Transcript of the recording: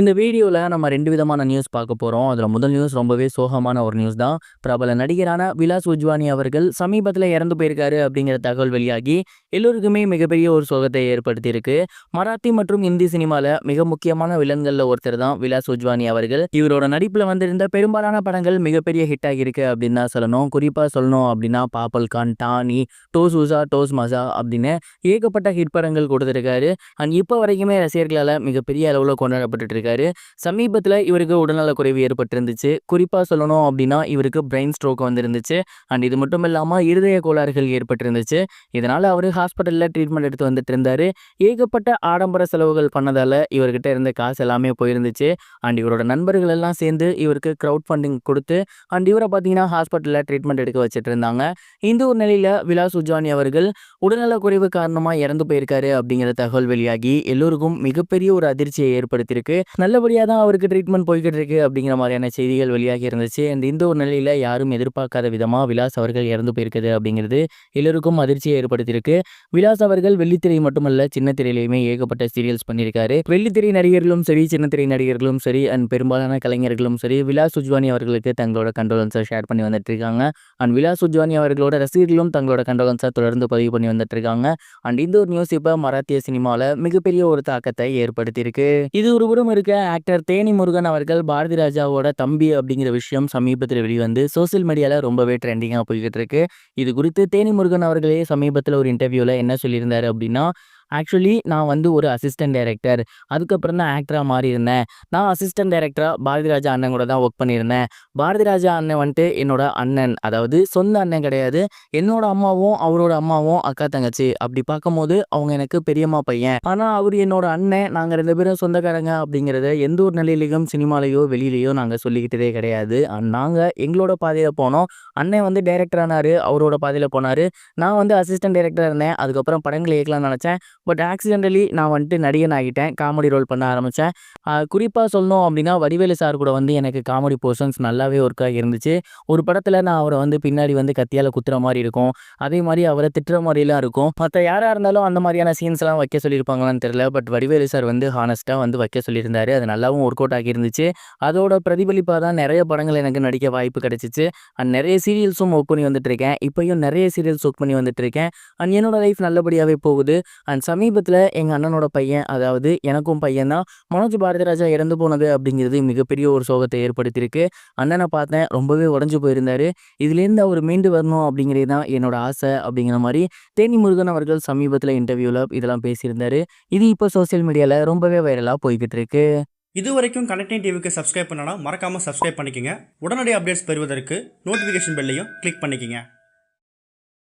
இந்த வீடியோவில் நம்ம ரெண்டு விதமான நியூஸ் பார்க்க போகிறோம் அதில் முதல் நியூஸ் ரொம்பவே சோகமான ஒரு நியூஸ் தான். பிரபல நடிகரான விலாஸ் உஜ்வானி அவர்கள் சமீபத்தில் இறந்து போயிருக்காரு அப்படிங்கிற தகவல் வெளியாகி, எல்லோருக்குமே மிகப்பெரிய ஒரு சோகத்தை ஏற்படுத்தியிருக்கு. மராத்தி மற்றும் இந்தி சினிமாவில் மிக முக்கியமான வில்லன்களில் ஒருத்தர் தான் விலாஸ் உஜ்வானி அவர்கள். இவரோட நடிப்பில் வந்திருந்த பெரும்பாலான படங்கள் மிகப்பெரிய ஹிட் ஆகியிருக்கு அப்படின்னு தான் சொல்லணும். குறிப்பாக சொல்லணும் அப்படின்னா பாப்பல் கான், டானி, டோஸ் உசா, டோஸ் மசா அப்படின்னு ஏகப்பட்ட ஹிட் படங்கள் கொடுத்துருக்காரு அண்ட் இப்போ வரைக்குமே ரசிகர்களால் மிகப்பெரிய அளவில் கொண்டாடப்பட்டு இருக்காரு. சமீபத்தில் இவருக்கு உடல்நலக்குறைவு ஏற்பட்டிருந்துச்சு. குறிப்பாக சொல்லணும் அப்படின்னா இவருக்கு பிரெயின் ஸ்ட்ரோக் வந்திருந்துச்சு. அண்ட் இது மட்டும் இல்லாமல் இருதய கோளாறுகள் ஏற்பட்டிருந்துச்சு. இதனால் அவர் ஹாஸ்பிட்டலில் ட்ரீட்மெண்ட் எடுத்து வந்துட்டு இருந்தாரு. ஏகப்பட்ட ஆடம்பர செலவுகள் பண்ணதால் இவர்கிட்ட இருந்த காசு எல்லாமே போயிருந்துச்சு. அண்ட் இவரோட நண்பர்கள் எல்லாம் சேர்ந்து இவருக்கு க்ரௌட் ஃபண்டிங் கொடுத்து அண்ட் இவரை பார்த்தீங்கன்னா ஹாஸ்பிட்டலில் ட்ரீட்மெண்ட் எடுக்க வச்சுட்டு இருந்தாங்க. இந்த ஒரு நிலையில் விலாஸ் உஜானி அவர்கள் உடல்நலக்குறைவு காரணமாக இறந்து போயிருக்காரு அப்படிங்கிற தகவல் வெளியாகி எல்லோருக்கும் மிகப்பெரிய ஒரு அதிர்ச்சியை ஏற்படுத்தியிருக்கு. நல்லபடியாக தான் அவருக்கு ட்ரீட்மெண்ட் போய்கிட்டு இருக்கு அப்படிங்கிற மாதிரியான செய்திகள் வெளியாகி இருந்துச்சு. அண்ட் இந்த ஒரு நிலையில் யாரும் எதிர்பார்க்காத விதமாக விலாஸ் அவர்கள் இறந்து போயிருக்குது அப்படிங்கிறது எல்லோருக்கும் அதிர்ச்சியை ஏற்படுத்தியிருக்கு. விலாஸ் அவர்கள் வெள்ளித்திரை மட்டுமல்ல சின்னத்திரையிலேயுமே ஏகப்பட்ட சீரியல்ஸ் பண்ணியிருக்காரு. வெள்ளித்திரை நடிகர்களும் சரி, சின்னத்திரை நடிகர்களும் சரி அண்ட் பெரும்பாலான கலைஞர்களும் சரி விலாஸ் உஜ்வானி அவர்களுக்கு தங்களோட கண்டோலன்ஸை ஷேர் பண்ணி வந்துட்டு இருக்காங்க. அண்ட் விலாஸ் உஜ்வானி அவர்களோட ரசிகர்களும் தங்களோட கண்டோலன்ஸை தொடர்ந்து பதிவு பண்ணி வந்துட்டு இருக்காங்க. அண்ட் இந்த ஒரு நியூஸ் இப்ப மராத்திய சினிமாவில் மிகப்பெரிய ஒரு தாக்கத்தை ஏற்படுத்தியிருக்கு. இது ஒருபுறம் இருக்கு ஆக்டர் தேனி முருகன் அவர்கள் பாரதி ராஜாவோட தம்பி அப்படிங்கிற விஷயம் சமீபத்தில் வெளிவந்து சோசியல் மீடியாவில் ரொம்பவே ட்ரெண்டிங்காக போய்கிட்டு இருக்கு. இது குறித்து தேனி முருகன் அவர்களே சமீபத்தில் ஒரு இன்டர்வியூவில் என்ன சொல்லியிருந்தாரு அப்படின்னா, ஆக்சுவலி நான் வந்து ஒரு அசிஸ்டன்ட் டைரக்டர். அதுக்கப்புறம் தான் ஆக்டரா மாறியிருந்தேன். நான் அசிஸ்டன்ட் டைரக்டராக பாரதி ராஜா அண்ணன் கூட தான் ஒர்க் பண்ணியிருந்தேன். பாரதிராஜா அண்ணன் வந்துட்டு என்னோட அண்ணன். அதாவது சொந்த அண்ணன் கிடையாது. என்னோட அம்மாவும், அவரோட அம்மாவும் அக்கா, தங்கச்சி. அப்படி பார்க்கும்போது அவங்க எனக்கு பெரியம்மா பையன். ஆனால் அவர் என்னோட அண்ணன். நாங்கள் ரெண்டு பேரும் சொந்தக்காரங்க அப்படிங்கிறத எந்த ஒரு நிலையிலையும் சினிமாலேயோ வெளியிலேயோ நாங்கள் சொல்லிக்கிட்டதே கிடையாது. நாங்கள் எங்களோட பாதையில் போனோம். அண்ணன் வந்து டைரக்டர் ஆனார் அவரோட பாதையில் போனாரு. நான் வந்து அசிஸ்டன்ட் டைரக்டரா இருந்தேன். அதுக்கப்புறம் படங்கள் இயக்கலாம்னு நினச்சேன் பட் ஆக்சிடென்டலி நான் வந்துட்டு நடிகன் ஆகிட்டேன். காமெடி ரோல் பண்ண ஆரம்பித்தேன் குறிப்பாக சொல்லணும் அப்படின்னா வடிவேலு சார் கூட வந்து எனக்கு காமெடி போர்ஷன்ஸ் நல்லாவே ஒர்க் இருந்துச்சு ஒரு படத்தில் நான் அவரை வந்து பின்னாடி வந்து கத்தியால் குத்துற மாதிரி இருக்கும். அதே மாதிரி அவரை திட்டுற மாதிரிலாம் இருக்கும். மற்ற யாராக இருந்தாலும் அந்த மாதிரியான சீன்ஸ்லாம் வைக்க சொல்லியிருப்பாங்களான்னு தெரியல. பட் வடிவேலு சார் வந்து ஹானஸ்ட்டாக வந்து வைக்க சொல்லியிருந்தாரு. அது நல்லாவும் ஒர்க் அவுட் ஆகியிருந்துச்சு. அதோட பிரதிபலிப்பாக தான் நிறைய படங்கள் எனக்கு நடிக்க வாய்ப்பு கிடச்சிச்சு அண்ட் நிறைய சீரியல்ஸும் ஒர்க் பண்ணி வந்துட்டு இருக்கேன். இப்போயும் நிறைய சீரியல்ஸ் ஒர்க் பண்ணி வந்துட்டு இருக்கேன். அண்ட் என்னோட லைஃப் நல்லபடியாகவே போகுது. அண்ட் சமீபத்தில் எங்கள் அண்ணனோட பையன் அதாவது எனக்கும் பையன் தான் மனோஜ் பாரதிராஜா இறந்து போனது அப்படிங்கிறது மிகப்பெரிய ஒரு சோகத்தை ஏற்படுத்தியிருக்கு. அண்ணனை பார்த்தேன். ரொம்பவே உடஞ்சி போயிருந்தாரு. இதுலேருந்து அவர் மீண்டு வரணும் அப்படிங்கிறது தான் என்னோட ஆசை அப்படிங்கிற மாதிரி தேனி முருகன் அவர்கள் சமீபத்தில் இன்டர்வியூவில் இதெல்லாம் பேசியிருந்தாரு. இது இப்போ சோசியல் மீடியாவில் ரொம்பவே வைரலாக போய்கிட்டு இருக்கு. இதுவரைக்கும் கனெக்டிங் டிவிக்கு சப்ஸ்கிரைப் பண்ணனா மறக்காமல் சப்ஸ்கிரைப் பண்ணிக்கோங்க உடனடி அப்டேட்ஸ் பெறுவதற்கு நோட்டிஃபிகேஷன் பெல்லையும் கிளிக் பண்ணிக்கோங்க